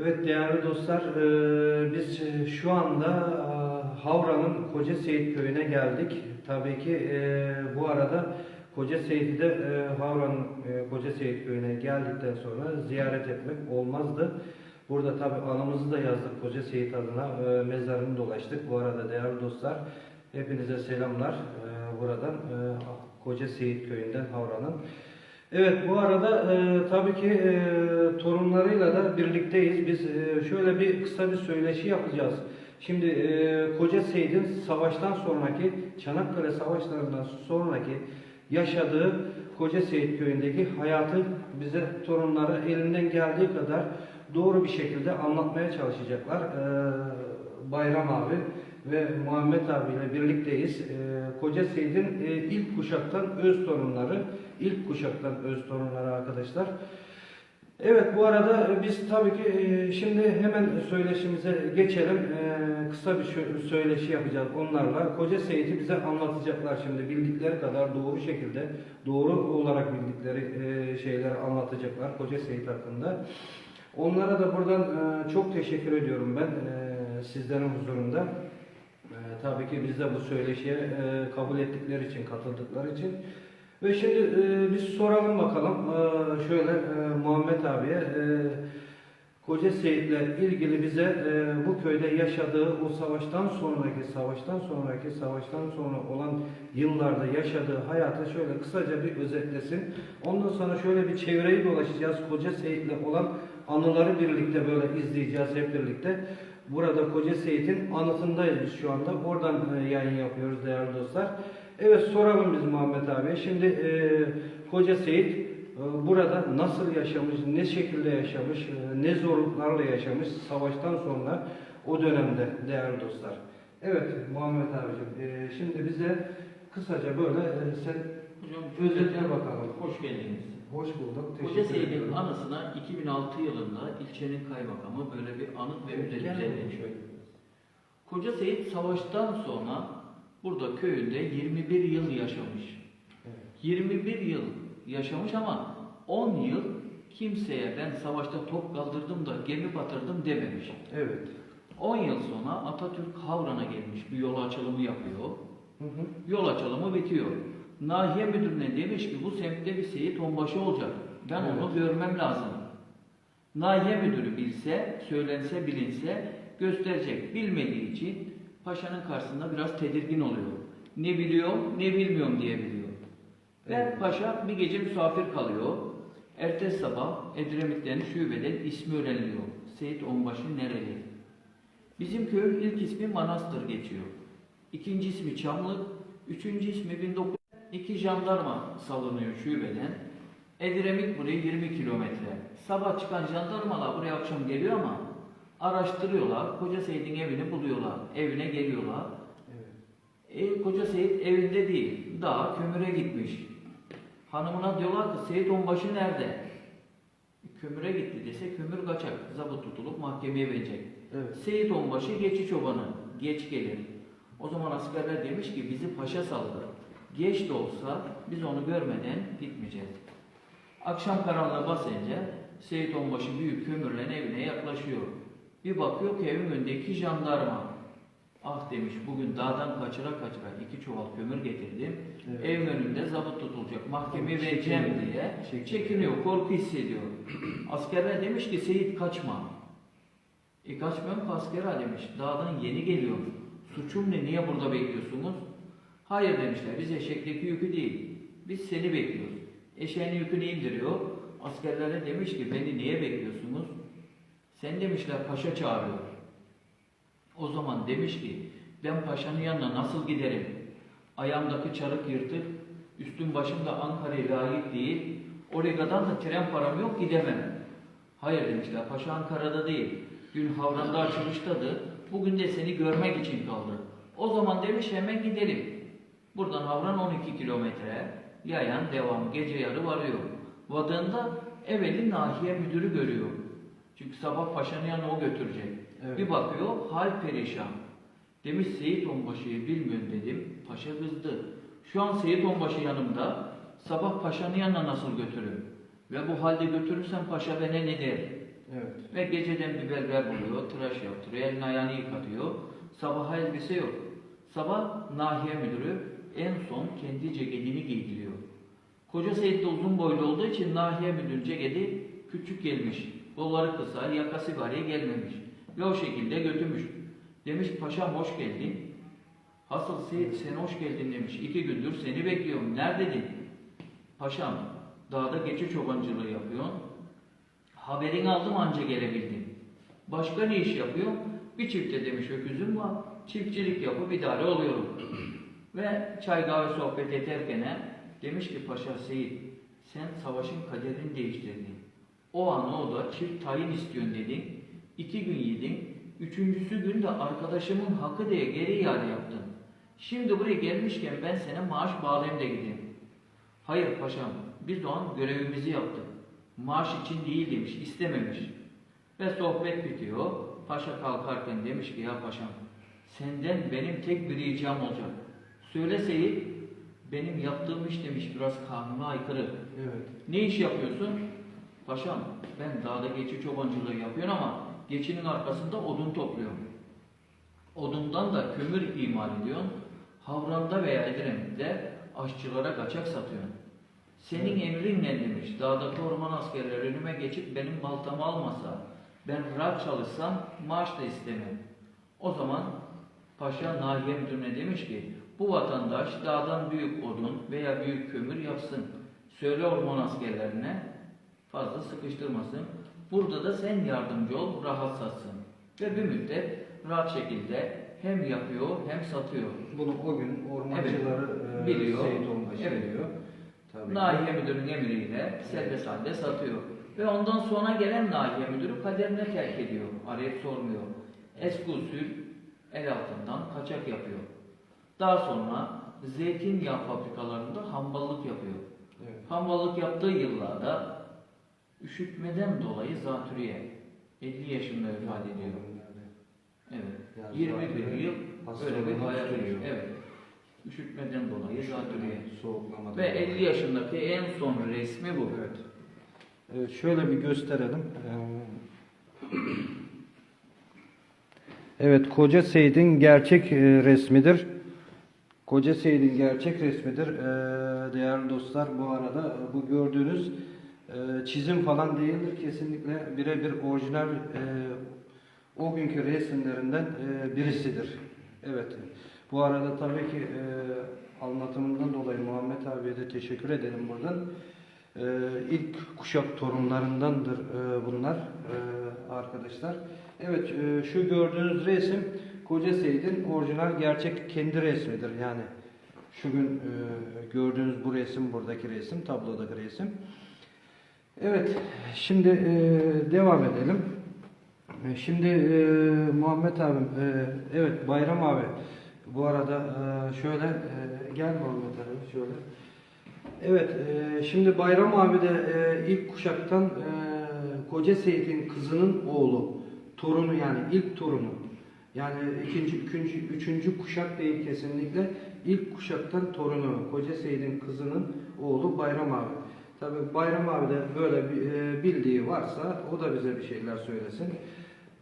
Evet değerli dostlar, e, biz e, şu anda e, Havra'nın Koca Seyit köyüne geldik. Tabii ki bu arada Koca Seyit'i de Havra'nın Koca Seyit köyüne geldikten sonra ziyaret etmek olmazdı. Burada tabii anımızı da yazdık Koca Seyit adına, mezarını dolaştık. Bu arada değerli dostlar, hepinize selamlar buradan Koca Seyit köyünden Havra'nın. Evet bu arada e, tabii ki e, torunlarıyla da birlikteyiz. Biz e, şöyle bir kısa bir söyleşi yapacağız. Şimdi e, Koca Seyit'in savaştan sonraki Çanakkale Savaşlarından sonraki yaşadığı Koca Seyit köyündeki hayatı bize torunları elinden geldiği kadar doğru bir şekilde anlatmaya çalışacaklar. E, Bayram abi ve Muhammed abiyle birlikteyiz. E, Koca Seyit'in e, ilk kuşaktan öz torunları, ilk kuşaktan öz torunları arkadaşlar. Evet bu arada biz tabii ki e, şimdi hemen söyleşimize geçelim. E, Kısa bir söyleşi yapacağız onlarla. Koca Seyit'i bize anlatacaklar şimdi bildikleri kadar doğru şekilde, doğru olarak bildikleri e, şeyleri anlatacaklar Koca Seyit hakkında. Onlara da buradan e, çok teşekkür ediyorum ben e, sizlerin huzurunda. Tabii ki biz de bu söyleşiye e, kabul ettikleri için, katıldıkları için. Ve şimdi e, biz soralım bakalım e, şöyle e, Muhammed abiye e, Koca Seyit'le ilgili bize e, bu köyde yaşadığı o savaştan sonraki savaştan sonraki savaştan sonra olan yıllarda yaşadığı hayatı şöyle kısaca bir özetlesin. Ondan sonra şöyle bir çevreyi dolaşacağız. Koca Seyit'le olan anıları birlikte böyle izleyeceğiz hep birlikte. Burada Koca Seyit'in anıtındayız biz şu anda. Oradan e, yayın yapıyoruz değerli dostlar. Evet soralım biz Muhammed abi. Şimdi e, Koca Seyit e, burada nasıl yaşamış, ne şekilde yaşamış, e, ne zorluklarla yaşamış savaştan sonra o dönemde değerli dostlar. Evet Muhammed abicim e, şimdi bize kısaca böyle e, sen Hocam özetle bakalım. Hoş geldiniz. Hoş bulduk. Koca Teşekkür Seyit'in ederim. anısına 2006 yılında ilçenin kaymakamı böyle bir anıt ve müze düzenlemiş. Koca Seyit savaştan sonra burada köyünde 21 yıl yaşamış. Evet. 21 yıl yaşamış ama 10 yıl kimseye ben savaşta top kaldırdım da gemi batırdım dememiş. Evet. 10 yıl sonra Atatürk Havran'a gelmiş. Bir yol açılımı yapıyor. Hı hı. Yol açılımı bitiyor. Nahiye müdürüne demiş ki bu semtte bir Seyit Onbaşı olacak. Ben Evet. onu görmem lazım. Nahiye müdürü bilse, söylense, bilinse gösterecek. Bilmediği için paşanın karşısında biraz tedirgin oluyor. Ne biliyorum, ne bilmiyorum diye biliyor. Ve Evet. paşa bir gece misafir kalıyor. Ertesi sabah Edremit'ten şubeden ismi öğreniliyor. Seyit Onbaşı nereli? Bizim köyün ilk ismi Manastır geçiyor. İkinci ismi Çamlık, üçüncü ismi 1900 iki jandarma salınıyor şubeden. Edremit buraya 20 kilometre. Sabah çıkan jandarmalar buraya akşam geliyor ama araştırıyorlar. Koca Seyit'in evini buluyorlar. Evine geliyorlar. Evet. E, Koca Seyit evinde değil. Daha kömüre gitmiş. Hanımına diyorlar ki Seyit Onbaşı nerede? E, Kömüre gitti dese kömür kaçak. Zabıt tutulup mahkemeye verecek. Evet. Seyit Onbaşı geçiş çobanı. Geç gelir. O zaman askerler demiş ki bizi paşa saldı. Geç de olsa biz onu görmeden gitmeyeceğiz. Akşam karanlığı basınca Seyit Onbaşı büyük kömürle evine yaklaşıyor. Bir bakıyor ki evin önündeki jandarma. Ah demiş bugün dağdan kaçıra kaçıra iki çuval kömür getirdim. Evet. Evin önünde zabıt tutulacak. Mahkemeye vereceğim diye Çekiniyor. çekiniyor, korku hissediyor. Askerler demiş ki Seyit kaçma. E kaçmıyorum ki asker ha demiş. Dağdan yeni geliyor. Suçum ne? Niye burada bekliyorsunuz? Hayır demişler. Biz eşekteki yükü değil. Biz seni bekliyoruz. Eşeğin yükünü indiriyor. Askerlere demiş ki beni niye bekliyorsunuz? Sen demişler paşa çağırıyor. O zaman demiş ki ben paşanın yanına nasıl giderim? Ayağımdaki çarık yırtık, üstüm başım da Ankara'ya layık değil. Oraya kadar da tren param yok gidemem. Hayır demişler paşa Ankara'da değil. Dün Havran'da açılıştadı. Bugün de seni görmek için kaldı. O zaman demiş hemen gidelim. Buradan Havran 12 kilometre. Yayan devam gece yarı varıyor. Vadığında evveli nahiye müdürü görüyor. Çünkü sabah paşanın yanına o götürecek. Evet. Bir bakıyor hal perişan. Demiş Seyit Onbaşı'yı bilmiyorum dedim. Paşa kızdı. Şu an Seyit Onbaşı yanımda. Sabah paşanın yanına nasıl götürürüm? Ve bu halde götürürsem paşa bana ne der? Evet. Ve geceden bir berber buluyor, tıraş yaptırıyor, elini ayağını yıkatıyor. Sabaha elbise yok. Sabah nahiye müdürü en son kendi ceketini giydiriyor. Koca Seyit de uzun boylu olduğu için nahiye müdürün ceketi küçük gelmiş. Kolları kısa, yakası gariye gelmemiş. Ve o şekilde götürmüş. Demiş paşam hoş geldin. Hasıl Seyit sen hoş geldin demiş. İki gündür seni bekliyorum. Neredeydin? Paşam dağda geçi çobancılığı yapıyorsun. Haberini aldım anca gelebildim. Başka ne iş yapıyor? Bir çifte demiş öküzüm var. Çiftçilik yapıp idare oluyorum. Ve çay kahve sohbet ederken demiş ki Paşa Seyit sen savaşın kaderini değiştirdin. O an o da çift tayin istiyorsun dedin. İki gün yedin. Üçüncüsü gün de arkadaşımın hakkı diye geri iade yaptın. Şimdi buraya gelmişken ben sana maaş bağlayayım da gideyim. Hayır paşam, biz o an görevimizi yaptık. Maaş için değil demiş, istememiş. Ve sohbet bitiyor. Paşa kalkarken demiş ki ya paşam, senden benim tek bir ricam olacak. Söyle Seyit, benim yaptığım iş demiş biraz kanuna aykırı. Evet. Ne iş yapıyorsun? Paşam, ben dağda geçi çobancılığı yapıyorum ama geçinin arkasında odun topluyorum. Odundan da kömür imal ediyorsun. Havranda veya Edremit'te aşçılara kaçak satıyorsun. Senin emrin ne demiş? Dağdaki orman askerleri önüme geçip benim baltamı almasa, ben rahat çalışsam maaş da istemem. O zaman Paşa Nahiye Müdürü'ne demiş ki, bu vatandaş dağdan büyük odun veya büyük kömür yapsın. Söyle orman askerlerine fazla sıkıştırmasın. Burada da sen yardımcı ol, rahat satsın. Ve bir müddet rahat şekilde hem yapıyor hem satıyor. Bunu o gün ormancıları Evet, e, biliyor. Seyit Onbaşı Evet. biliyor. Tabii. Nahiye müdürünün emriyle serbest halde satıyor. Ve ondan sonra gelen nahiye müdürü kaderine terk ediyor. Arayıp sormuyor. Eski usul el altından kaçak yapıyor. Daha sonra zeytinyağı fabrikalarında hamballık yapıyor. Evet. Hamballık yaptığı yıllarda üşütmeden dolayı zatürre 50 yaşında vefat ediyor. Evet. Yani 21 zatürre yıl böyle bir hayat yaşıyor. Evet. Üşütmeden dolayı zatürre. Soğuklamadan. Ve 50 yaşındaki en son resmi bu. Evet. Evet, şöyle bir gösterelim. Ee, Evet, Koca Seyit'in gerçek e, resmidir. Koca Seyit'in gerçek resmidir. Ee, Değerli dostlar, bu arada e, bu gördüğünüz e, çizim falan değildir. Kesinlikle birebir orijinal e, o günkü resimlerinden e, birisidir. Evet. Bu arada tabii ki e, anlatımından dolayı Muhammed abiye de teşekkür edelim buradan. Ee, ilk kuşak torunlarındandır e, bunlar e, arkadaşlar. Evet e, şu gördüğünüz resim Koca Seyit'in orijinal gerçek kendi resmidir. Yani şu gün e, gördüğünüz bu resim buradaki resim tablodaki resim. Evet şimdi e, devam edelim. E, Şimdi e, Muhammed abim e, evet Bayram abi bu arada e, şöyle e, gel Muhammed abi şöyle. Evet, e, şimdi Bayram abi de e, ilk kuşaktan e, Koca Seyit'in kızının oğlu, torunu yani ilk torunu. Yani ikinci, üçüncü, üçüncü kuşak değil kesinlikle. İlk kuşaktan torunu, Koca Seyit'in kızının oğlu Bayram abi. Tabi Bayram abi de böyle e, bildiği varsa o da bize bir şeyler söylesin.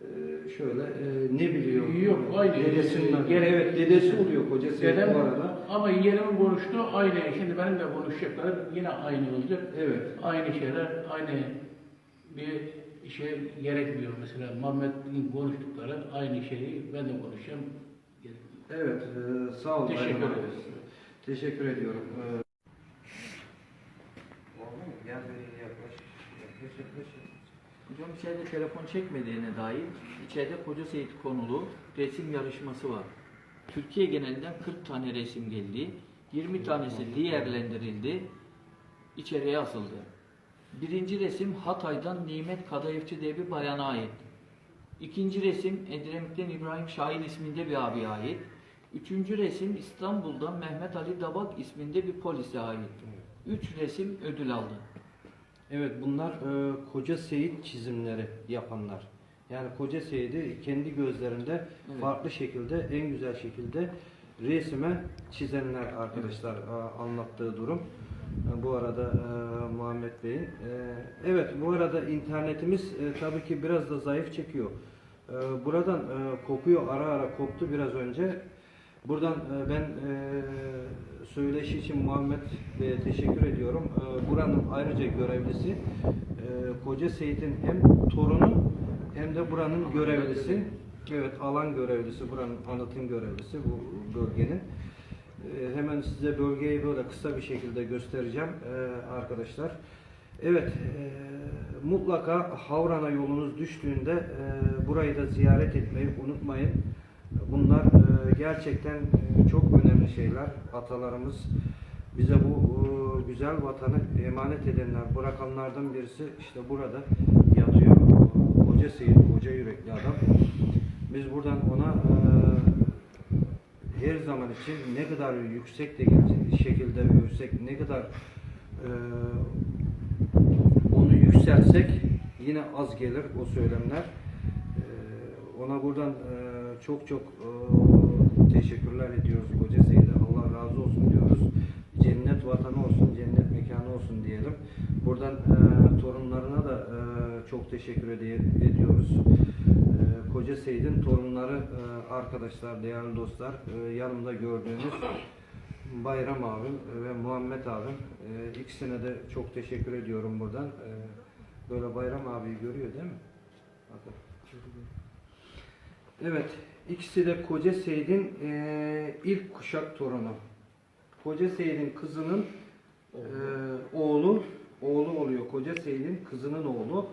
E, şöyle e, ne biliyor? Yok, aynı. Dedesinden. Gerek- evet dedesi oluyor Koca Seyit Dedem bu arada. ama yeğenim konuştu aynı. Şimdi benim de konuşacaklarım yine aynı olacak. Evet. Aynı şeyler, aynı bir şey gerekmiyor. Mesela Muhammed'in konuştukları aynı şeyi ben de konuşacağım. Evet, e, sağ olun. Teşekkür ederiz. Teşekkür ediyorum. E, Oğlum gel bir yaklaş. Yaklaş, yaklaş. Hocam içeride telefon çekmediğine dair içeride Koca Seyit konulu resim yarışması var. Türkiye genelinden 40 tane resim geldi. 20 tanesi değerlendirildi. içeriye asıldı. Birinci resim Hatay'dan Nimet Kadayıfçı diye bir bayana ait. İkinci resim Edremit'ten İbrahim Şahin isminde bir abiye ait. Üçüncü resim İstanbul'dan Mehmet Ali Dabak isminde bir polise ait. Üç resim ödül aldı. Evet, bunlar e, Koca Seyit çizimleri yapanlar. Yani Koca Seyit'i kendi gözlerinde Evet. farklı şekilde, en güzel şekilde resime çizenler arkadaşlar e, anlattığı durum. E, bu arada e, Muhammed Bey'in. E, evet bu arada internetimiz e, tabii ki biraz da zayıf çekiyor. E, buradan e, kopuyor ara ara koptu biraz önce. Buradan e, ben e, söyleşi için Muhammed Bey'e teşekkür ediyorum. E, buranın ayrıca görevlisi e, Koca Seyit'in hem torunu hem de buranın görevlisi. Evet alan görevlisi, buranın anıtın görevlisi bu bölgenin. E, hemen size bölgeyi böyle kısa bir şekilde göstereceğim e, arkadaşlar. Evet, e, mutlaka Havran'a yolunuz düştüğünde burayı da ziyaret etmeyi unutmayın. Bunlar gerçekten çok önemli şeyler. Atalarımız bize bu güzel vatanı emanet edenler, bırakanlardan birisi işte burada yatıyor. Koca Seyit, koca yürekli adam. Biz buradan ona her zaman için ne kadar yüksek de şekilde övsek, ne kadar e, onu yükseltsek yine az gelir o söylemler. E, ona buradan e, çok çok e, teşekkürler ediyoruz Koca Seyit'e. Allah razı olsun diyoruz. Cennet vatanı olsun, cennet mekanı olsun diyelim. Buradan e, torunlarına da e, çok teşekkür ede- ediyoruz. E, Koca Seyit'in torunları e, arkadaşlar, değerli dostlar, e, yanımda gördüğünüz Bayram abim ve Muhammed abim. E, ikisine de çok teşekkür ediyorum buradan. E, böyle Bayram abiyi görüyor değil mi? Bakın. Evet, ikisi de Koca Seyit'in e, ilk kuşak torunu. Koca Seyit'in kızının e, oğlu, oğlu oluyor Koca Seyit'in kızının oğlu.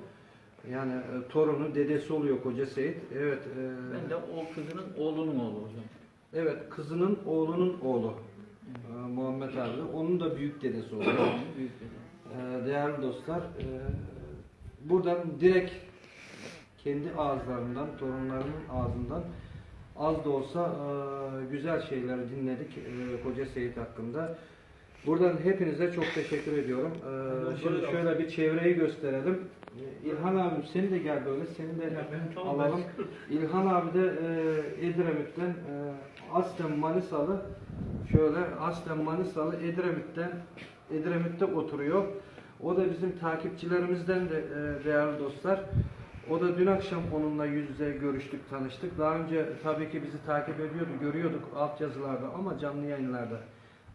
Yani e, torunu, dedesi oluyor Koca Seyit. Evet. e, Ben de o kızının oğlunun oğlu hocam. Evet, kızının oğlunun oğlu. E, Muhammed abi. Onun da büyük dedesi oluyor. Büyük dedi. E, değerli dostlar, e, buradan direkt kendi ağızlarından, torunlarının ağzından az da olsa e, güzel şeyler dinledik e, Koca Seyit hakkında. Buradan hepinize çok teşekkür ediyorum. E, şimdi şöyle bir çevreyi gösterelim. E, İlhan abim seni de gel böyle, seni de alalım. İlhan abi de e, Edremit'ten e, aslen Manisalı şöyle aslen Manisalı Edremit'ten Edremit'te oturuyor. O da bizim takipçilerimizden de e, değerli dostlar. O da dün akşam onunla yüz yüze görüştük, tanıştık. Daha önce tabii ki bizi takip ediyordu, görüyorduk altyazılarda ama canlı yayınlarda.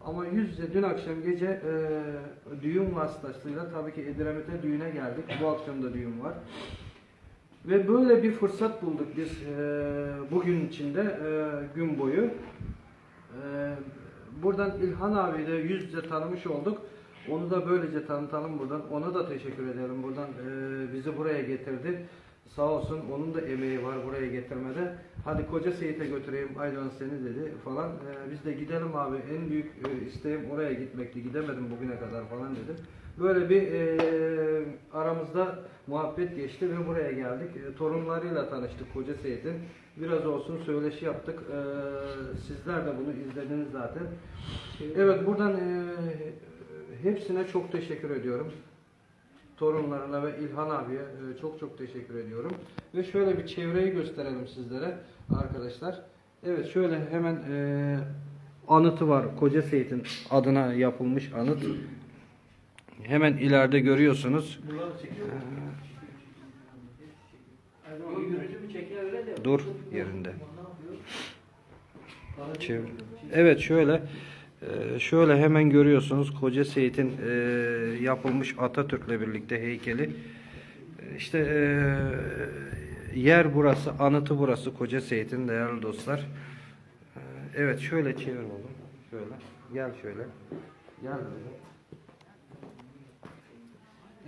Ama yüz yüze dün akşam gece e, düğün vasıtasıyla tabii ki Edremit'e düğüne geldik. Bu akşam da düğün var. Ve böyle bir fırsat bulduk biz e, bugün içinde e, gün boyu. E, buradan İlhan abi de yüz yüze tanımış olduk. Onu da böylece tanıtalım buradan. Ona da teşekkür edelim buradan. e, bizi buraya getirdi. Sağ olsun onun da emeği var buraya getirmede. Hadi Koca Seyit'e götüreyim Aydoğan seni dedi falan. E, biz de gidelim abi en büyük e, isteğim oraya gitmekti. Gidemedim bugüne kadar falan dedi. Böyle bir e, aramızda muhabbet geçti ve buraya geldik. E, torunlarıyla tanıştık Koca Seyit'in. Biraz olsun söyleşi yaptık. E, sizler de bunu izlediniz zaten. Evet buradan e, hepsine çok teşekkür ediyorum. Torunlarına ve İlhan abiye e, çok çok teşekkür ediyorum. Ve şöyle bir çevreyi gösterelim sizlere arkadaşlar. Evet şöyle hemen e, anıtı var. Koca Seyit'in adına yapılmış anıt. Hemen ileride görüyorsunuz. Dur yerinde. Çevir. Evet şöyle e, şöyle hemen görüyorsunuz Koca Seyit'in e, yapılmış Atatürk'le birlikte heykeli. E, İşte e, yer burası, anıtı burası Koca Seyit'in değerli dostlar. E, Evet şöyle çevir oğlum. Şöyle. Gel şöyle. Gel.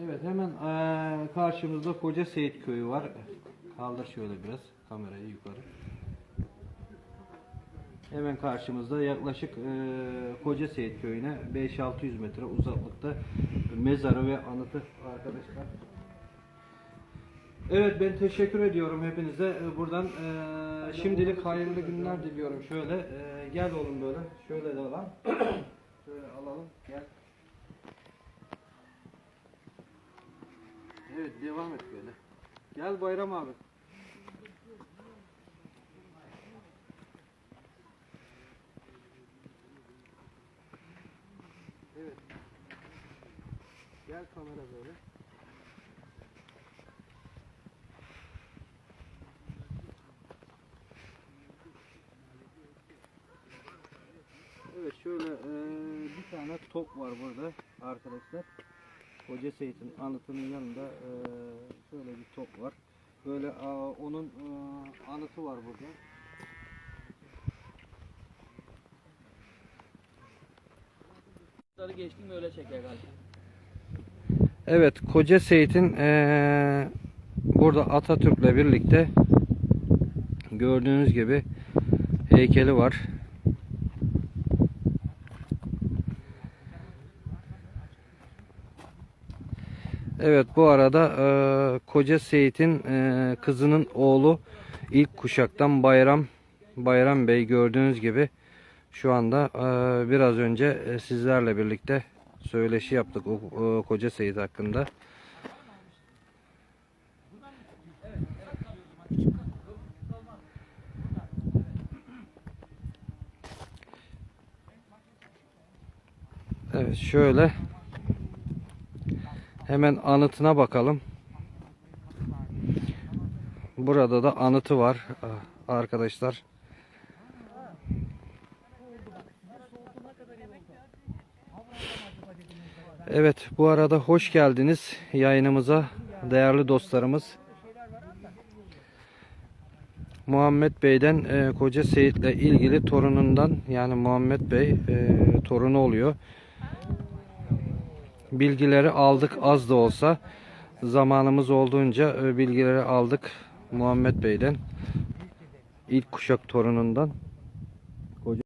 Evet hemen eee, karşımızda Koca Seyit köyü var. Kaldır şöyle biraz kamerayı yukarı. Hemen karşımızda yaklaşık eee, Koca Seyit köyüne 5-600 metre uzaklıkta mezarı ve anıtı arkadaşlar. Evet ben teşekkür ediyorum hepinize. Buradan eee, şimdilik hayırlı günler diliyorum. Şöyle eee, gel oğlum böyle. Şöyle de alalım. Şöyle alalım. Gel. Evet devam et böyle. Gel Bayram abi. Evet. Gel kamera böyle. Evet şöyle eee, bir tane top var burada arkadaşlar. Hoca Seyit'in anıtının yanında eee, şöyle bir top var. Böyle aa, onun eee, anıtı var burada. Bunları geçtim öyle çeker galiba. Evet, Koca Seyit'in eee, burada Atatürk'le birlikte gördüğünüz gibi heykeli var. Evet, bu arada eee, Koca Seyit'in eee, kızının oğlu ilk kuşaktan Bayram Bayram Bey gördüğünüz gibi şu anda eee, biraz önce e, sizlerle birlikte söyleşi yaptık o, Koca Seyit hakkında. Evet şöyle hemen anıtına bakalım. Burada da anıtı var ah, arkadaşlar. Evet bu arada hoş geldiniz yayınımıza değerli dostlarımız. Muhammed Bey'den e, Koca Seyit'le ilgili torunundan yani Muhammed Bey e, torunu oluyor. Bilgileri aldık az da olsa zamanımız olduğunca e, bilgileri aldık Muhammed Bey'den ilk kuşak torunundan.